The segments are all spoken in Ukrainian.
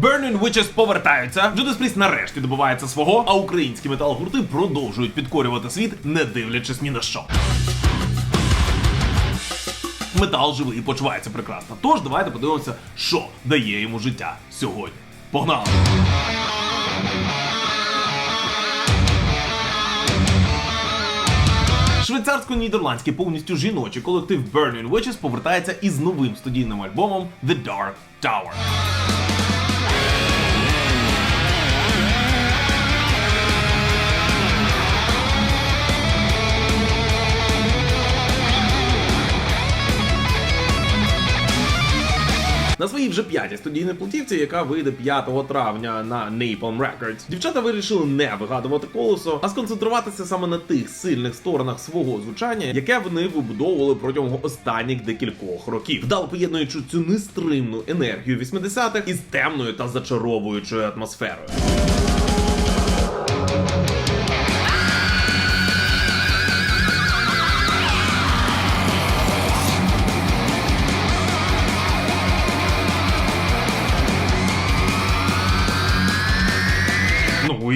Burning Witches повертаються, Judas Priest нарешті добивається свого, а українські метал-гурти продовжують підкорювати світ, не дивлячись ні на що. Метал живий і почувається прекрасно. Тож давайте подивимося, що дає йому життя сьогодні. Погнали! Швейцарсько-нідерландський повністю жіночий колектив Burning Witches повертається із новим студійним альбомом The Dark Tower. На своїй вже п'ятій студійній платівці, яка вийде 5 травня на Napalm Records, дівчата вирішили не вигадувати колесо, а сконцентруватися саме на тих сильних сторонах свого звучання, яке вони вибудовували протягом останніх декількох років, вдало поєднуючи цю нестримну енергію 80-х із темною та зачаровуючою атмосферою.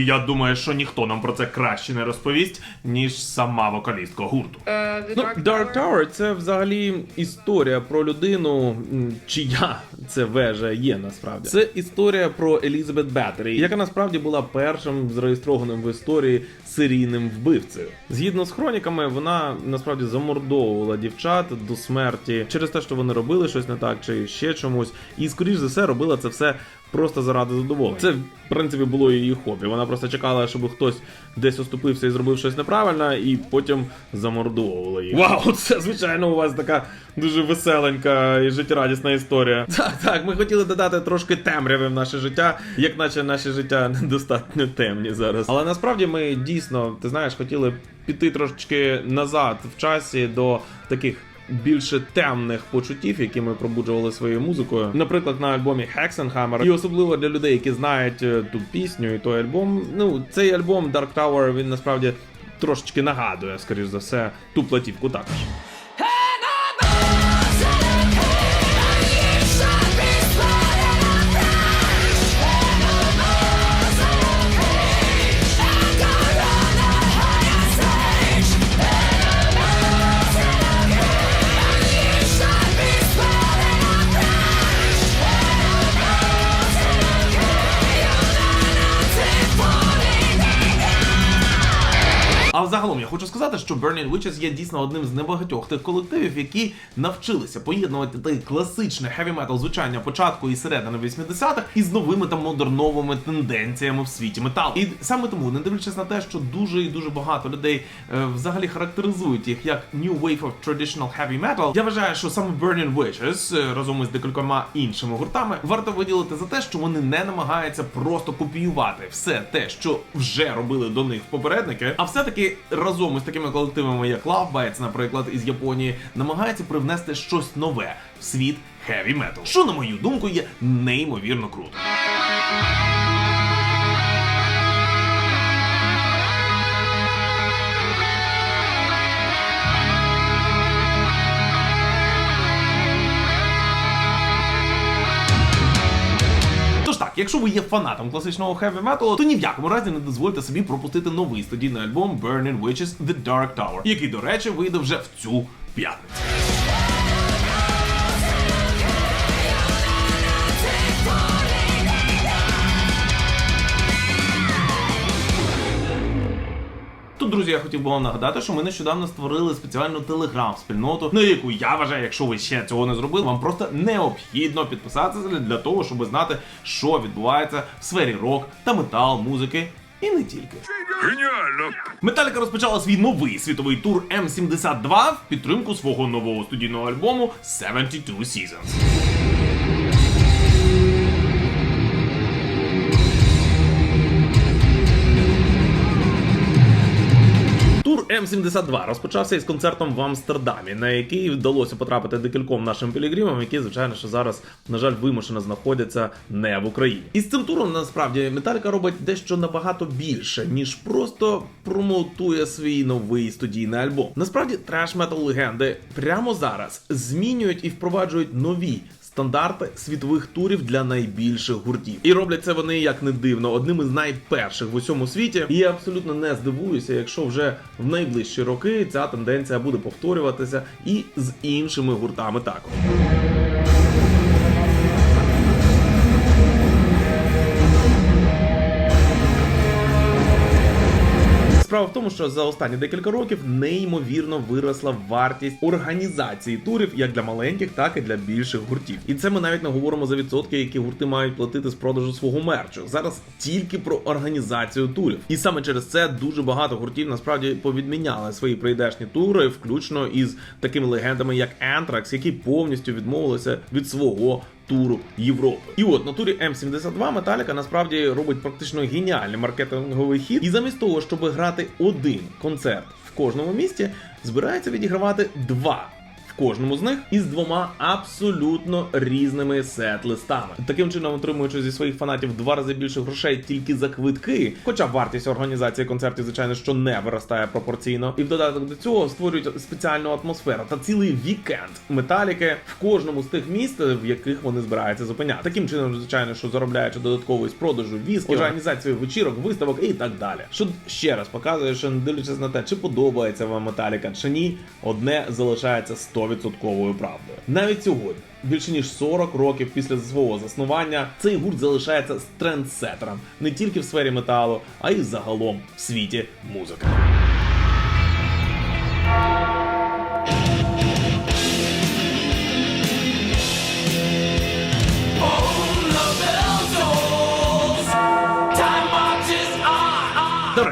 І я думаю, що ніхто нам про це краще не розповість, ніж сама вокалістка гурту. Е, Ну, Dark. Tower це взагалі історія про людину, чия це вежа є насправді. Це історія про Елізабет Беттері, яка насправді була першим зареєстрованим в історії серійним вбивцею. Згідно з хроніками, вона насправді замордовувала дівчат до смерті через те, що вони робили щось не так, чи ще чомусь. І скоріш за все робила це все. Просто заради задоволення. Це, в принципі, було її хобі. Вона просто чекала, щоб хтось десь оступився і зробив щось неправильно, і потім замордовувала їх. Вау, це звичайно у вас така дуже веселенька і життєрадісна історія. Так, так, ми хотіли додати трошки темряви в наше життя, як наче наше життя недостатньо темні зараз. Але насправді ми дійсно, ти знаєш, хотіли піти трошечки назад в часі до таких. Більше темних почуттів, які ми пробуджували своєю музикою, наприклад, на альбомі Hexenhammer. І особливо для людей, які знають е, ту пісню і той альбом. Ну, цей альбом Dark Tower, він насправді трошечки нагадує, скоріш за все, ту платівку також. Хочу сказати, що Burning Witches є дійсно одним з небагатьох тих колективів, які навчилися поєднувати той класичне heavy metal звучання початку і середини 80-х із новими та модерновими тенденціями в світі металу. І саме тому, не дивлячись на те, що дуже і дуже багато людей е, взагалі характеризують їх як New Wave of Traditional Heavy Metal, я вважаю, що саме Burning Witches е, разом із декількома іншими гуртами варто виділити за те, що вони не намагаються просто копіювати все те, що вже робили до них попередники, а все-таки разом із такими колективами, як Love Bites, наприклад, із Японії, намагаються привнести щось нове в світ хеві метал, що на мою думку є неймовірно круто. Так, якщо ви є фанатом класичного хеві металу, то ні в якому разі не дозвольте собі пропустити новий студійний альбом Burning Witches The Dark Tower, який, до речі, вийде вже в цю п'ятницю. Я хотів би вам нагадати, що ми нещодавно створили спеціальну телеграм-спільноту, на яку я вважаю, якщо ви ще цього не зробили, вам просто необхідно підписатися для того, щоб знати, що відбувається в сфері рок та метал, музики. І не тільки. Геніально! Металіка розпочала свій новий світовий тур М72 в підтримку свого нового студійного альбому 72 Seasons. М72 розпочався із концертом в Амстердамі, на який вдалося потрапити декільком нашим пілігримам, які, звичайно, що зараз, на жаль, вимушено знаходяться не в Україні. І з цим туром насправді Металіка робить дещо набагато більше, ніж просто промоутує свій новий студійний альбом. Насправді, треш метал легенди прямо зараз змінюють і впроваджують нові стандарти світових турів для найбільших гуртів. І роблять це вони, як не дивно, одним із найперших в усьому світі. І я абсолютно не здивуюся, якщо вже в найближчі роки ця тенденція буде повторюватися і з іншими гуртами також. Справа в тому, що за останні декілька років неймовірно виросла вартість організації турів як для маленьких, так і для більших гуртів. І це ми навіть не говоримо за відсотки, які гурти мають платити з продажу свого мерчу. Зараз тільки про організацію турів. І саме через це дуже багато гуртів насправді повідміняли свої прийдешні тури, включно із такими легендами, як Anthrax, які повністю відмовилися від свого туру Європи. І от на турі М72 Металіка насправді робить практично геніальний маркетинговий хід. І замість того, щоб грати один концерт в кожному місті, збирається відігравати два. В кожному з них із двома абсолютно різними сет-листами. Таким чином, отримуючи зі своїх фанатів два рази більше грошей тільки за квитки, хоча вартість організації концертів, звичайно, що не виростає пропорційно, і в додаток до цього створюють спеціальну атмосферу та цілий вікенд металіки в кожному з тих міст, в яких вони збираються зупиняти. Таким чином, звичайно, що заробляючи додатково з продажу віз, організацію вечірок, виставок і так далі. Що ще раз показує, що не дивлячись на те, чи подобається вам металіка чи ні, одне залишається 100% правдою. Навіть сьогодні. Більше ніж 40 років після свого заснування цей гурт залишається трендсетером не тільки в сфері металу, а й загалом в світі музики.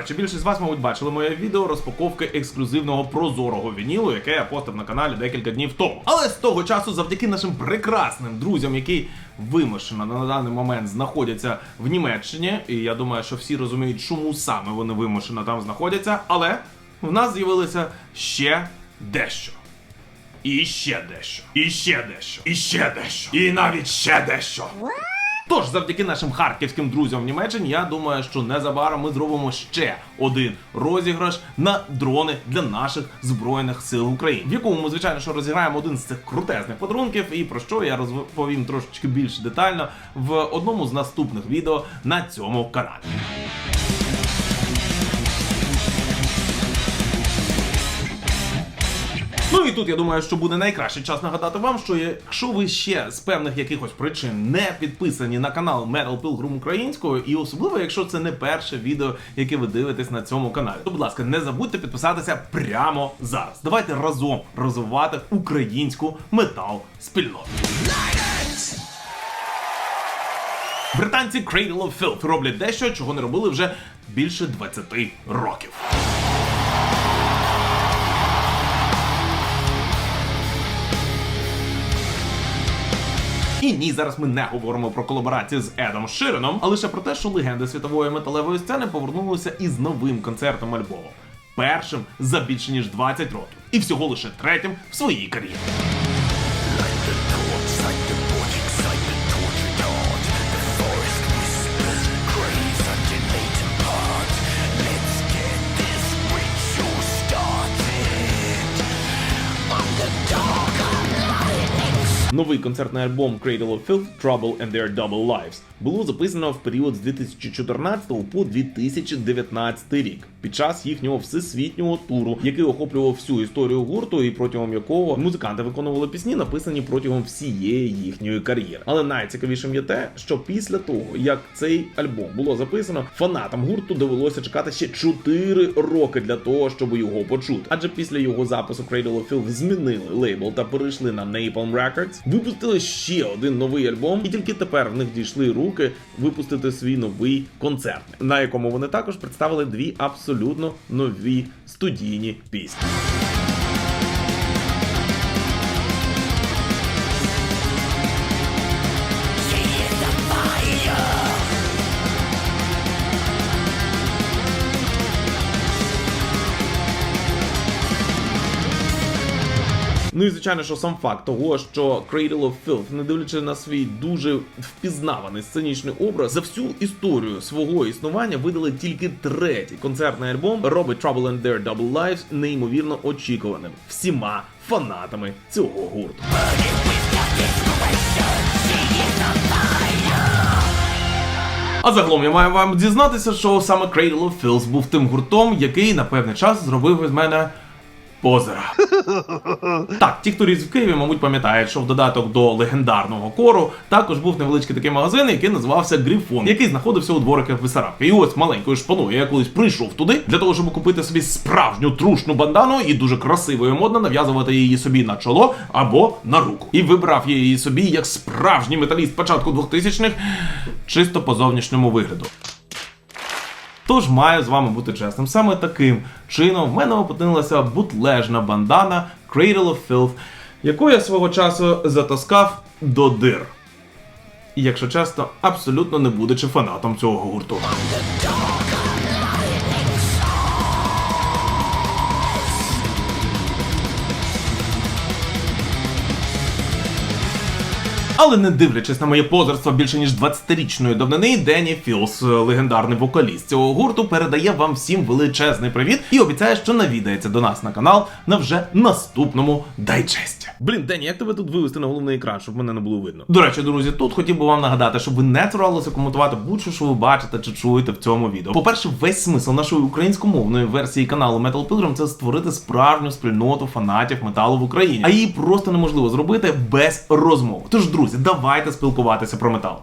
Речі, більшість з вас, мабуть, бачили моє відео розпаковки ексклюзивного прозорого вінілу, яке я постив на каналі декілька днів тому. Але з того часу, завдяки нашим прекрасним друзям, які вимушено на даний момент знаходяться в Німеччині, і я думаю, що всі розуміють, чому саме вони вимушено там знаходяться. Але в нас з'явилося ще дещо. І ще дещо. І ще дещо. І ще дещо. І навіть ще дещо. Тож, завдяки нашим харківським друзям в Німеччині, я думаю, що незабаром ми зробимо ще один розіграш на дрони для наших збройних сил України, в якому ми, звичайно, що розіграємо один з цих крутезних подарунків, і про що я розповім трошечки більш детально в одному з наступних відео на цьому каналі. Ну і тут я думаю, що буде найкращий час нагадати вам, що якщо ви ще з певних якихось причин не підписані на канал Metal Pilgrim українською, і особливо, якщо це не перше відео, яке ви дивитесь на цьому каналі, то будь ласка, не забудьте підписатися прямо зараз. Давайте разом розвивати українську метал спільноту. Британці Cradle of Filth роблять дещо, чого не робили вже більше 20 років. Ні, зараз ми не говоримо про колаборацію з Едом Ширеном, а лише про те, що легенди світової металевої сцени повернулися із новим концертом альбому. Першим за більше ніж 20 років, і всього лише третім в своїй кар'єрі. Новий концертний альбом Cradle of Filth Trouble and Their Double Lives було записано в період з 2014 по 2019 рік під час їхнього всесвітнього туру, який охоплював всю історію гурту, і протягом якого музиканти виконували пісні, написані протягом всієї їхньої кар'єри. Але найцікавішим є те, що після того, як цей альбом було записано, фанатам гурту довелося чекати ще 4 роки для того, щоб його почути. Адже після його запису Cradle of Filth змінили лейбл та перейшли на Napalm Records, випустили ще один новий альбом, і тільки тепер в них дійшли руки випустити свій новий концерт, на якому вони також представили дві абсолютно нові студійні пісні. І звичайно, що сам факт того, що Cradle of Filth, не дивлячись на свій дуже впізнаваний сценічний образ, за всю історію свого існування видали тільки третій концертний альбом, робить Trouble and Their Double Lives неймовірно очікуваним всіма фанатами цього гурту. А загалом я маю вам дізнатися, що саме Cradle of Filth був тим гуртом, який на певний час зробив із мене позера. Так, ті, хто ріс в Києві, мабуть, пам'ятають, що в додаток до легендарного кору також був невеличкий такий магазин, який називався Грифон, який знаходився у двориках Бесарабки. І ось маленькою шпаною я колись прийшов туди для того, щоб купити собі справжню трушну бандану і дуже красиво і модно нав'язувати її собі на чоло або на руку. І вибрав її собі як справжній металіст початку 2000-х, чисто по зовнішньому вигляду. Тож маю з вами бути чесним. Саме таким чином в мене опинилася бутлежна бандана Cradle of Filth, яку я свого часу затаскав до дир. І якщо чесно, абсолютно не будучи фанатом цього гурту. Але не дивлячись на моє позерство більше ніж 20-річної давнини, Дені Філс, легендарний вокаліст цього гурту, передає вам всім величезний привіт і обіцяє, що навідається до нас на канал на вже наступному дайджесті. Блін, Дені, як тебе тут вивести на головний екран, щоб мене не було видно? До речі, друзі, тут хотів би вам нагадати, щоб ви не цуралися коментувати будь-що, що ви бачите чи чуєте в цьому відео. По-перше, весь смисл нашої українськомовної версії каналу Metal Pilgrim – це створити справжню спільноту фанатів металу в Україні, а її просто неможливо зробити без розмов. Тож, друзі, давайте спілкуватися про метал.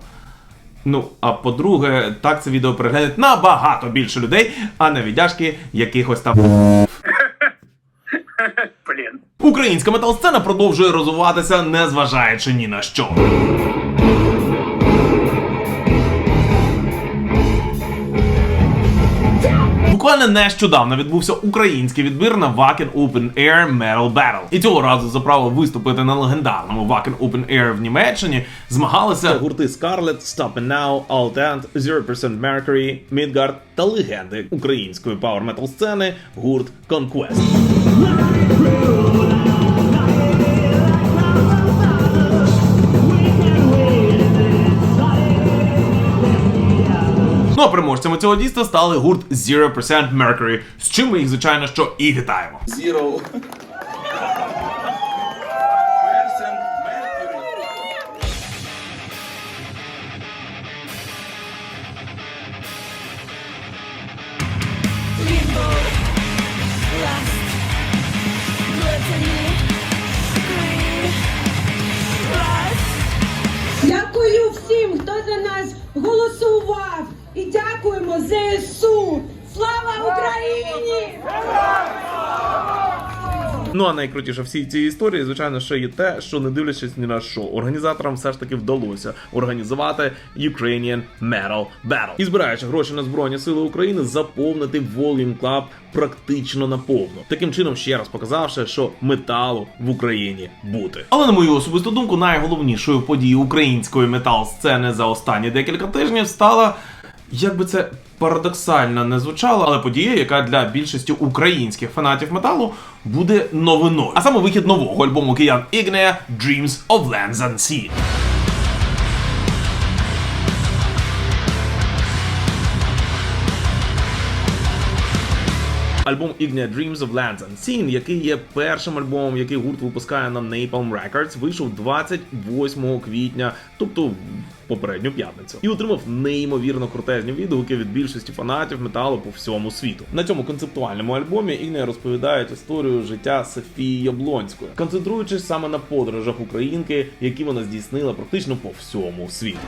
Ну, а по-друге, так це відео переглянуть набагато більше людей, а не віддяшки якихось там. Блін. Українська метал-сцена продовжує розвиватися, незважаючи ні на що. Буквально нещодавно відбувся український відбір на Wacken Open Air Metal Battle. І цього разу за право виступити на легендарному Wacken Open Air в Німеччині змагалися гурти Scarlet, Stop and Now, Alt End, 0% Mercury, Midgard та легенди української пауер метал сцени гурт Conquest. Ну а переможцями цього дійства стали гурт 0% Mercury, з чим ми їх, звичайно, що і вітаємо. Zero. Дякую всім, хто за нас голосував. І дякуємо ЗСУ. Слава Україні! Ну а найкрутіше всій цій історії, звичайно, ще є те, що не дивлячись ні на що, організаторам все ж таки вдалося організувати Ukrainian Metal Battle. І збираючи гроші на Збройні Сили України, заповнити Volume Club практично наповну. Таким чином, ще раз показавши, що металу в Україні бути. Але на мою особисту думку, найголовнішою подією української метал-сцени за останні декілька тижнів стала. Як би це парадоксально не звучало, але подія, яка для більшості українських фанатів металу буде новиною. А саме вихід нового альбому киян Ігнея Dreams of Lands Unseen. Альбом Ignea Dreams of Lands Unseen, який є першим альбомом, який гурт випускає на Napalm Records, вийшов 28 квітня, тобто в попередню п'ятницю, і отримав неймовірно крутезні відгуки від більшості фанатів металу по всьому світу. На цьому концептуальному альбомі Ігнея розповідають історію життя Софії Яблонської, концентруючись саме на подорожах українки, які вона здійснила практично по всьому світу.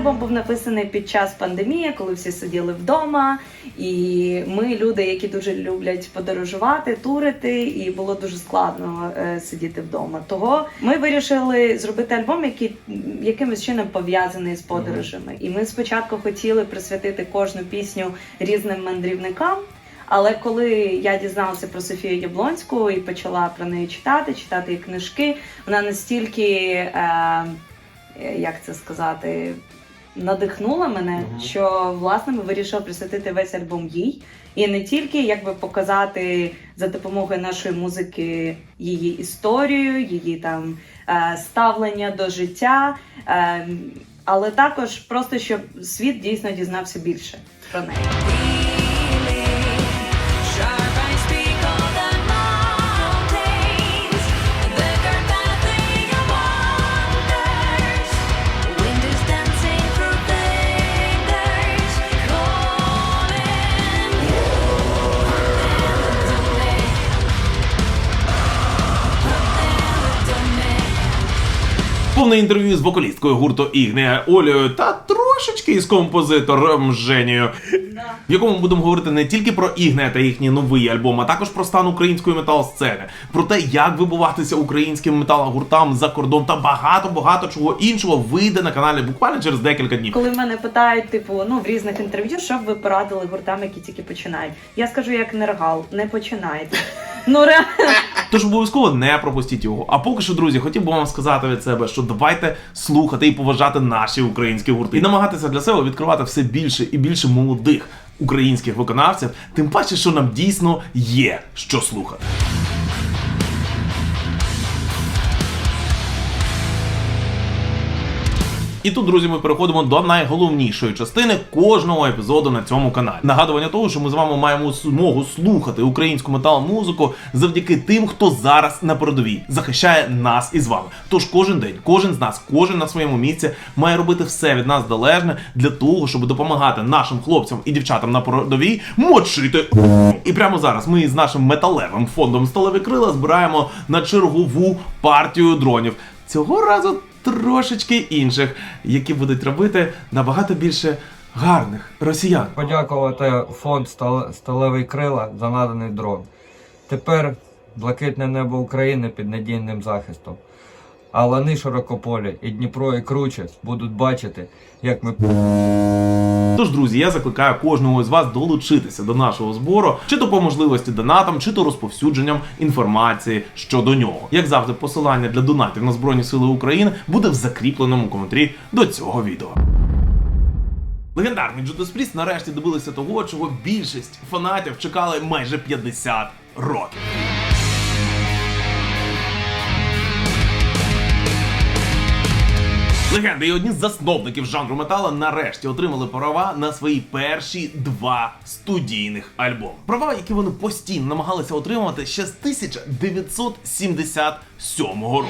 Альбом був написаний під час пандемії, коли всі сиділи вдома, і ми люди, які дуже люблять подорожувати, турити, і було дуже складно е, сидіти вдома. Того ми вирішили зробити альбом, який якимось чином пов'язаний з подорожами. І ми спочатку хотіли присвятити кожну пісню різним мандрівникам. Але коли я дізналася про Софію Яблонську і почала про неї читати, читати її книжки, вона настільки, е, як це сказати, надихнула мене, що власне ми вирішили присвятити весь альбом їй. І не тільки якби показати за допомогою нашої музики її історію, її там е, ставлення до життя, е, але також просто щоб світ дійсно дізнався більше про неї. Повне інтерв'ю з вокалісткою гурту Ігнея Олею та трошечки із композитором Женєю, в якому ми будемо говорити не тільки про Ігнея та їхній новий альбом, а також про стан української метал-сцени, про те, як вибуватися українським метал-гуртам за кордон та багато-багато чого іншого вийде на каналі буквально через декілька днів. Коли мене питають, типу, ну в різних інтерв'ю, що б ви порадили гуртам, які тільки починають. Я скажу як нергал, не починайте. Ну реально. Тож обов'язково не пропустіть його. А поки що, друзі, хотів би вам сказати від себе, що давайте слухати і поважати наші українські гурти і намагатися для себе відкривати все більше і більше молодих українських виконавців, тим паче, що нам дійсно є що слухати. І тут, друзі, ми переходимо до найголовнішої частини кожного епізоду на цьому каналі. Нагадування того, що ми з вами маємо змогу слухати українську метал-музику завдяки тим, хто зараз на передовій захищає нас із вами. Тож кожен день, кожен з нас, кожен на своєму місці має робити все від нас залежне для того, щоб допомагати нашим хлопцям і дівчатам на передовій мочити. І прямо зараз ми із нашим металевим фондом сталеві крила збираємо на чергову партію дронів. Цього разу трошечки інших, які будуть робити набагато більше гарних росіян. подякувати фонд «Стал- Сталевий Крила за наданий дрон. Тепер блакитне небо України під надійним захистом. А лани широкополі і Дніпро і Круче будуть бачити, як ми Тож, друзі, я закликаю кожного із вас долучитися до нашого збору, чи то по можливості донатом, чи то розповсюдженням інформації щодо нього. Як завжди, посилання для донатів на Збройні Сили України буде в закріпленому коментарі до цього відео. Легендарні Judas Priest нарешті добилися того, чого більшість фанатів чекали майже 50 років. Легенди і одні з засновників жанру метала нарешті отримали права на свої перші два студійних альбоми. Права, які вони постійно намагалися отримувати ще з 1977 року.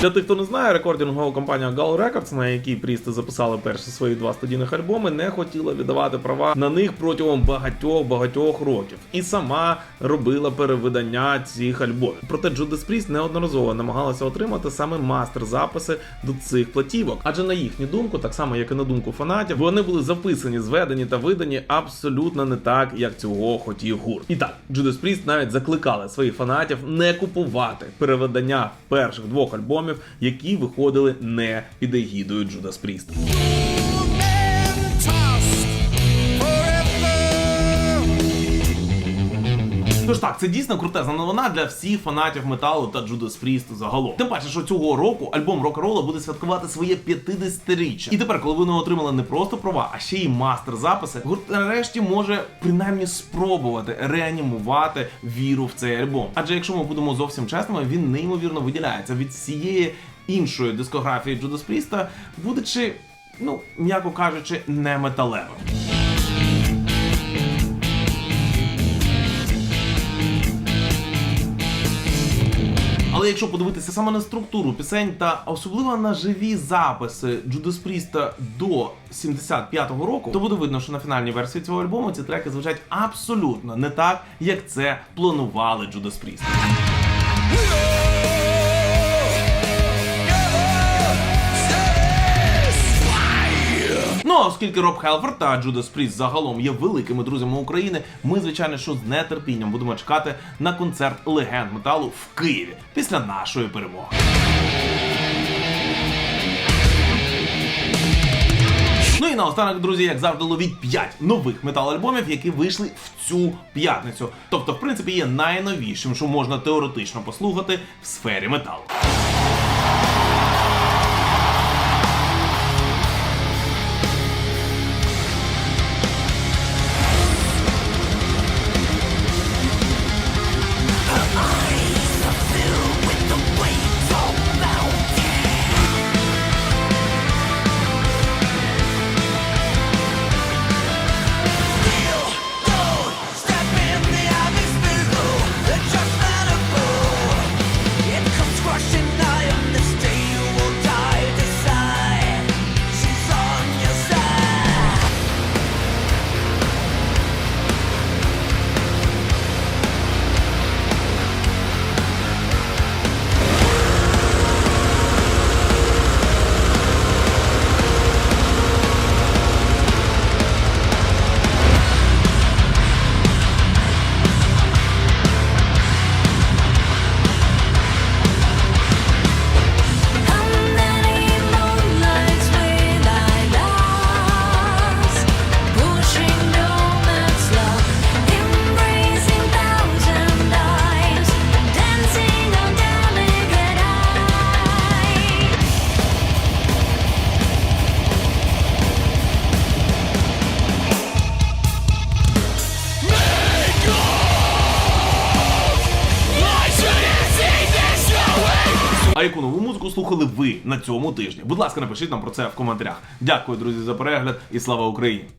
Для тих, хто не знає, рекордингова компанія Gal Records, на якій Прісти записали перші свої два студійних альбоми, не хотіла віддавати права на них протягом багатьох багатьох років, і сама робила перевидання цих альбомів. Проте Judas Priest неодноразово намагалася отримати саме мастер-записи до цих платівок, адже на їхню думку, так само як і на думку фанатів, вони були записані, зведені та видані абсолютно не так, як цього хотів гурт. І так, Judas Priest навіть закликали своїх фанатів не купувати переведення перших двох альбомів, які виходили не під егідою Джудас Priest. Тож так, це дійсно крутезна новина для всіх фанатів металу та Judas Priest загалом. Тим паче, що цього року альбом рок-ролла буде святкувати своє 50-річчя. І тепер, коли вони отримали не просто права, а ще й мастер записи, гурт нарешті може принаймні спробувати реанімувати віру в цей альбом. Адже якщо ми будемо зовсім чесними, він неймовірно виділяється від всієї іншої дискографії Judas Priest, будучи, ну м'яко кажучи, не металевим. Якщо подивитися саме на структуру пісень та особливо на живі записи Judas Priest до 75-го року, то буде видно, що на фінальній версії цього альбому ці треки звучать абсолютно не так, як це планували Judas Priest. Оскільки Роб Хелфорд та Judas Priest загалом є великими друзями України, ми звичайно що з нетерпінням будемо чекати на концерт легенд металу в Києві після нашої перемоги. Ну і наостанок, друзі, як завжди, ловіть 5 нових метал-альбомів, які вийшли в цю п'ятницю. Тобто, в принципі, є найновішим, що можна теоретично послухати в сфері металу. Ви на цьому тижні? Будь ласка, напишіть нам про це в коментарях. Дякую, друзі, за перегляд і слава Україні!